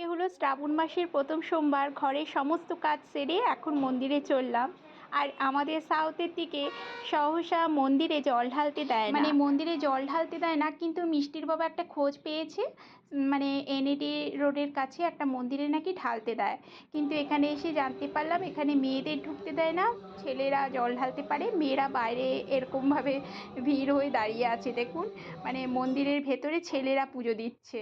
আজকে হলো শ্রাবণ মাসের প্রথম সোমবার ঘরের সমস্ত কাজ সেরে এখন মন্দিরে চললাম। আর আমাদের সাউথের দিকে সহসা মন্দিরে জল ঢালতে দেয় মানে মন্দিরে জল ঢালতে দেয় না, কিন্তু মিষ্টির বাবা একটা খোঁজ পেয়েছে মানে এনএডি রোডের কাছে একটা মন্দিরে নাকি ঢালতে দেয়। কিন্তু এখানে এসে জানতে পারলাম, এখানে মেয়েদের ঢুকতে দেয় না, ছেলেরা জল ঢালতে পারে, মেয়েরা বাইরে এরকমভাবে ভিড় হয়ে দাঁড়িয়ে আছে, দেখুন। মানে মন্দিরের ভেতরে ছেলেরা পুজো দিচ্ছে।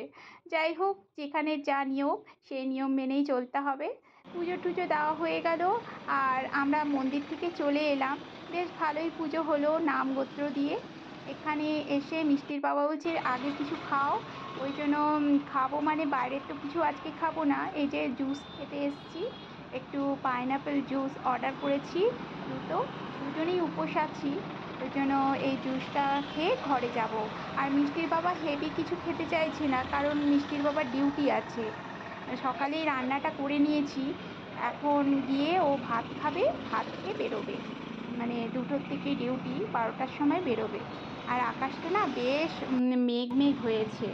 যাই হোক, যেখানে যা নিয়ম, সেই নিয়ম মেনেই চলতে হবে। পুজো টুজো দেওয়া হয়ে গেল আর আমরা মন্দির থেকে চলে এলাম। বেশ ভালোই পুজো হলো নাম গোত্র দিয়ে। এখানে এসে মিষ্টির বাবা বলছে আগে কিছু খাও, ওই জন্য খাব মানে বাইরের তো কিছু আজকে খাব না। এই যে জুস খেতে এসেছি, একটু পাইনাপেল জুস অর্ডার করেছি দুটো। দুজনেই উপোস আছি, ওই জন্য এই জুসটা খেয়ে ঘরে যাব। আর মিষ্টির বাবা হেভি কিছু খেতে চাইছে না, কারণ মিষ্টির বাবার ডিউটি আছে। সকালেই রান্নাটা করে নিয়েছি। এখন গিয়ে ও ভাত খাবে, ভাত খেয়ে বেরোবে। মানে দুটোর থেকে ডিউটি বারোটার সময় বেরোবে। আর আকাশটা না বেশ মেঘ মেঘ হয়েছে।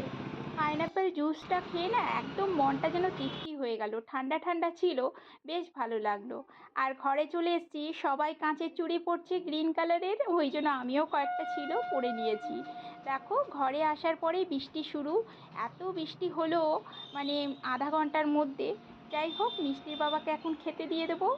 পাইনাপেল জুসটা খেয়ে না একদম মনটা যেন তৃপ্তি হয়ে গেল। ঠান্ডা ঠান্ডা ছিল, বেশ ভালো লাগল। আর ঘরে চলে এসেছি, সবাই কাঁচের চুড়ি পরছে গ্রিন কালারের, ওই জন্য আমিও কয়েকটা ছিল পরে নিয়েছি। দেখো, ঘরে আসার পরেই বৃষ্টি শুরু। এত বৃষ্টি হলো মানে আধা ঘণ্টার মধ্যে। যাই হোক, মিষ্টির বাবাকে এখন খেতে দিয়ে দেবো।